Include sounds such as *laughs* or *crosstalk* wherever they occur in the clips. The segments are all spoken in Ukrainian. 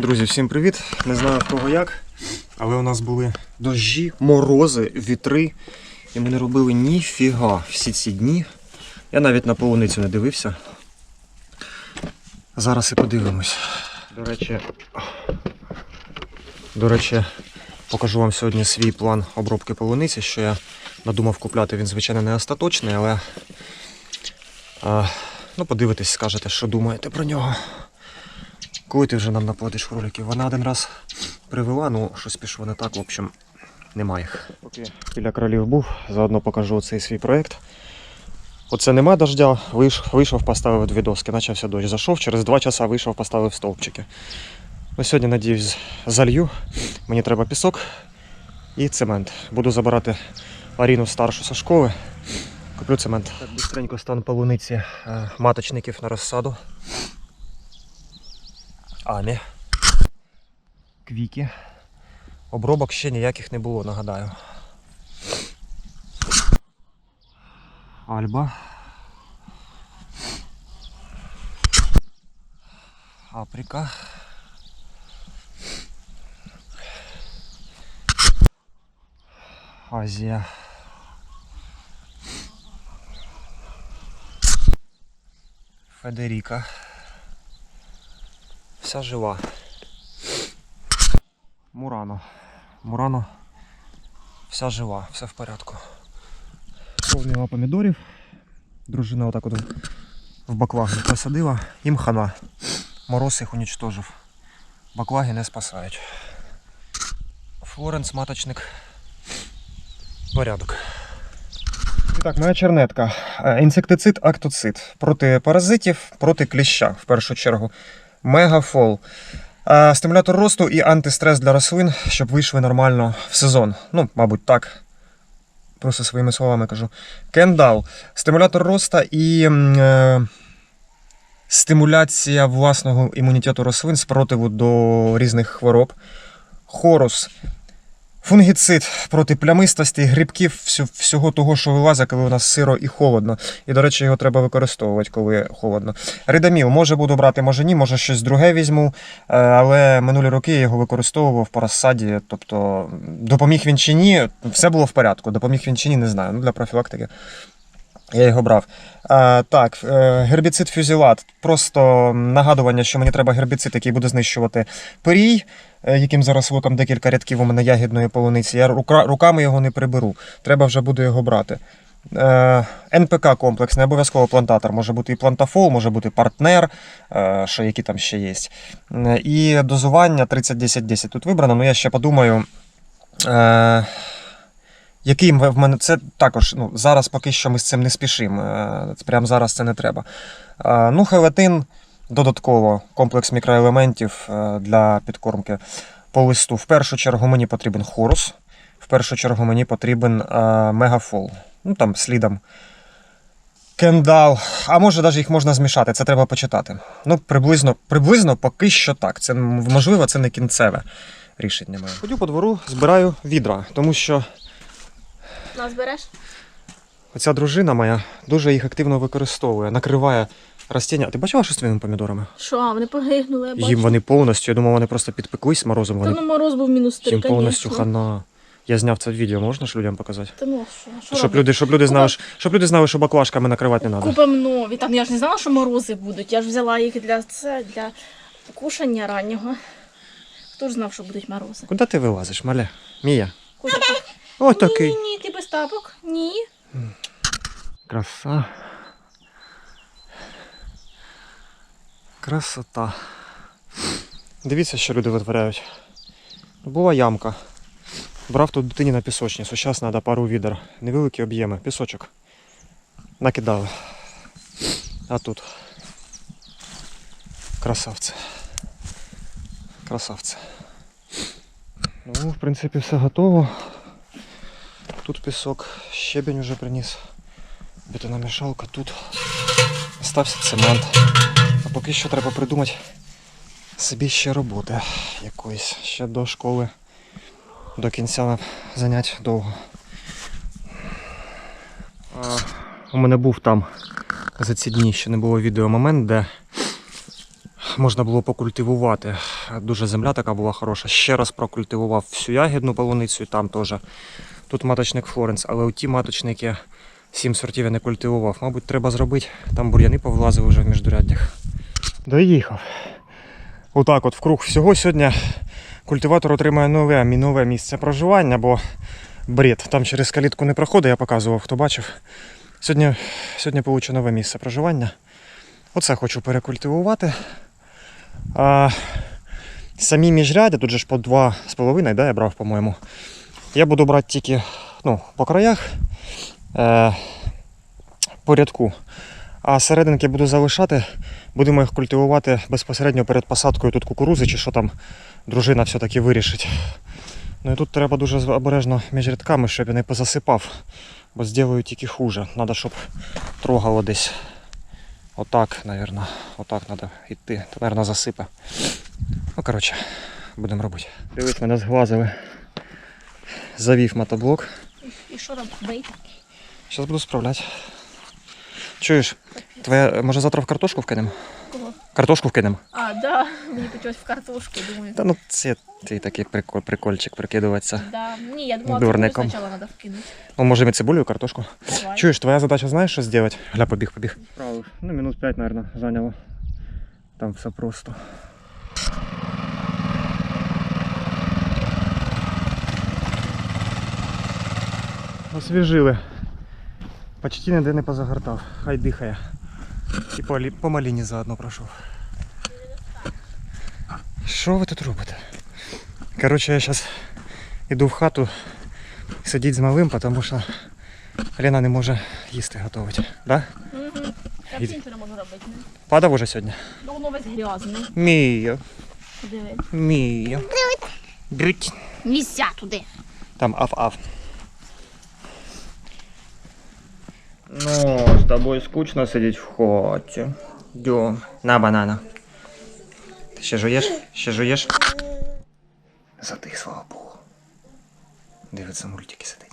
Друзі, всім привіт! Не знаю в кого як, але у нас були дощі, морози, вітри, і ми не робили ніфіга всі ці дні. Я навіть на полуницю не дивився. Зараз і подивимось. До речі, до речі, покажу вам сьогодні свій план обробки полуниці, що я надумав купляти. Він, звичайно, не остаточний, але ну, подивитесь, скажете, що думаєте про нього. Коли ти вже нам наплатиш кроликів? Вона один раз привела, ну щось пішло не так, в общем, немає їх. Поки біля кролів був, заодно покажу цей свій проєкт. Оце нема дождя, вийшов, вийшов, поставив дві доски, почався дощ. Зайшов, через два часа вийшов, поставив стовпчики. Ну, сьогодні, надіюсь, залью. Мені треба пісок і цемент. Буду забирати Аріну старшу зі школи. Куплю цемент. Так, быстренько стан полуниці е, маточників на розсаду. Амі. Квіки. Обробок ще ніяких не було, нагадаю. Альба. Африка. Азія. Федеріка. Вся жива. Мурано. Мурано. Вся жива, все в порядку. Повнила помідорів. Дружина отак от в баклаги посадила. Їм хана. Мороз їх унічтожив. Баклаги не спасають. Флоренс маточник. Порядок. І так, моя чернетка. Е, Інсектицид, актоцид. Проти паразитів, проти кліща в першу чергу. Мегафол. Стимулятор росту і антистрес для рослин, щоб вийшли нормально в сезон. Ну, мабуть, так. Просто своїми словами кажу. Кендал. Стимулятор росту і е, стимуляція власного імунітету рослин спротиву до різних хвороб. Хорус. Фунгіцид проти плямистості, грибків, всього того, що вилазить, коли у нас сиро і холодно. І, до речі, його треба використовувати, коли холодно. Ридаміл може буду брати, може ні, може щось друге візьму. Е, Але минулі роки я його використовував по розсаді. Тобто допоміг він чи ні, все було в порядку. Допоміг він чи ні, не знаю. Ну, для профілактики. Я його брав. А, так, е, гербіцид фюзілат. Просто нагадування, що мені треба гербіцид, який буде знищувати пирій, е, яким зараз луком декілька рядків у мене ягідної полуниці. Я руками його не приберу. Треба вже буду його брати. Е, НПК комплекс, не обов'язково плантатор. Може бути і плантафол, може бути партнер, що які там ще є. І дозування 30-10-10 тут вибрано. Ну я ще подумаю. Який в мене це також ну, зараз поки що ми з цим не спішимо. Е, Прямо зараз це не треба. Е, Ну, хелетин додатково комплекс мікроелементів е, для підкормки по листу. В першу чергу мені потрібен хорус, в першу чергу мені потрібен мегафол. Ну там слідом. Кендал, а може навіть їх можна змішати, це треба почитати. Ну, приблизно, приблизно поки що так. Це можливо, це не кінцеве рішення моє. Ходю по двору, збираю відра, тому що Нас береш? Оця дружина моя дуже їх активно використовує, накриває ростіння. А Ти бачила, що з твоїми помідорами? Що, вони погигнули, я бачу. Їм вони повністю, я думав, вони просто підпеклись морозом. Та Вони ну мороз був мінус три, їм повністю конечно. хана. Я зняв це відео, можна ж людям показати? Та ну, що, що Щоб робити? люди, щоб люди знали, що- щоб люди знали, що баклажками накривати не треба. Купимо нові. Там я ж не знала, що морози будуть. Я ж взяла їх для це, для кушання раннього. Хто ж знав, що будуть морози? Куди ти вилазиш, маля? Мія? Так. Ось Ні, такий. ні, ні, ти без тапок? Ні. Краса. Красота. Дивіться, що люди витворяють. Була ямка. Брав тут дитині на пісочницю. Зараз треба пару відер. Невеликі об'єми. Пісочок. Накидали. А тут. Красавці. Красавці. Ну, в принципі, все готово. Тут пісок, щебень вже приніс. Бетономішалка тут. Остався цемент. А поки що треба придумати собі ще роботи якоїсь. Ще до школи. До кінця занять довго. А, у мене був там за ці дні ще не було відео момент, де можна було покультивувати. Дуже земля така була хороша. Ще раз прокультивував всю ягідну полуницю, і там теж. Тут маточник Флоренс, але ті маточники сім сортів я не культивував. Мабуть, треба зробити. Там бур'яни повлазили вже в міждуряддях. Доїхав. Отак от вкруг всього сьогодні культиватор отримає нове мінове місце проживання, бо бред. Там через калітку не проходить, я показував, хто бачив. Сьогодні, сьогодні получу нове місце проживання. Оце хочу перекультивувати. А, самі міжряди, тут же ж по 2,5, да, я брав, по-моєму. Я буду брати тільки ну, по краях е, по рядку. А серединки буду залишати, будемо їх культивувати безпосередньо перед посадкою тут кукурузи, чи що там дружина все-таки вирішить. Ну і тут треба дуже обережно між рядками, щоб я не позасипав, бо зроблю тільки хуже. Треба, щоб трогало десь. Отак, напевно. Отак треба йти. То, мабуть, засипе. Ну, коротше, будемо робити. Дивись, мене зглазили. Завів мотоблок. І, що робити? Зараз буду справляти. Чуєш, твоя, може завтра в картошку вкинемо? Кого? Картошку вкинемо? А, да, мені хотілось в картошку, думаю. Та ну це ти такий прикол, прикольчик прикидуватися. Да. Ні, я думала, Дурником. цибулю спочатку треба вкинути. Ну, може ми цибулю і картошку. Давай. Чуєш, твоя задача знаєш, що зробити? Гля, побіг, побіг. Правильно. Ну, минут 5, мабуть, зайняло. Там все просто. Освіжили. Почти ніде не позагортав. Хай дихає. І по, по маліні заодно пройшов. Що ви тут робите? Коротше, я зараз йду в хату сидіти з малим, тому що Лена не може їсти готувати. Да? Угу. Я не можу робити. Не? Падав уже сьогодні? Ну, воно весь грязне. Мія, Диви. мія. Брють. Місця туди. Там аф-аф. Ну, з тобою скучно сидіти в хаті. Дю. На банана. Ти ще жуєш? Ще жуєш? Затих, слава Богу. Дивиться мультики сидить.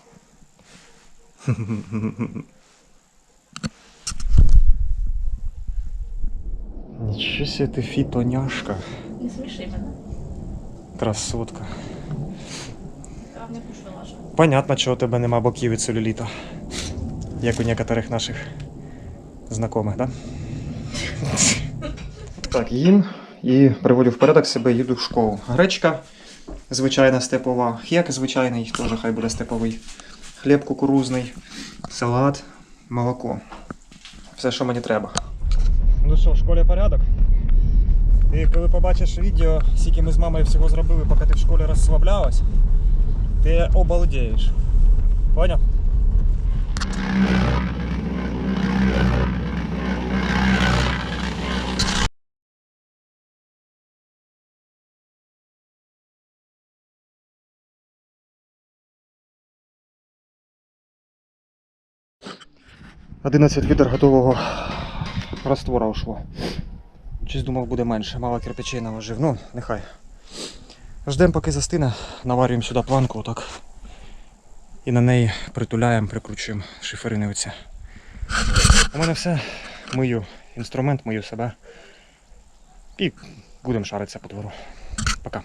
*laughs* Нічого себе ти фітоняшка. Не сміши мене. Красотка. Понятно, чого у тебе нема боків від целюліта. Як у некоторих наших знайомих, да? Так, їм і приводю в порядок себе, їду в школу. Гречка звичайна степова, хек звичайний, теж хай буде степовий. Хліб кукурузний, салат, молоко. Все, що мені треба. Ну що, в школі порядок? Ти коли побачиш відео, скільки ми з мамою всього зробили, поки ти в школі розслаблялась, ти обалдеєш. Поняв? Одинадцять літр готового раствора ушло. Щось думав буде менше, мало кирпичей наложив. Ну, нехай. Ждемо, поки застине, наварюємо сюди планку отак. І на неї притуляємо, прикручуємо шиферини оці. У мене все. Мию інструмент, мию себе. І будемо шаритися по двору. Пока.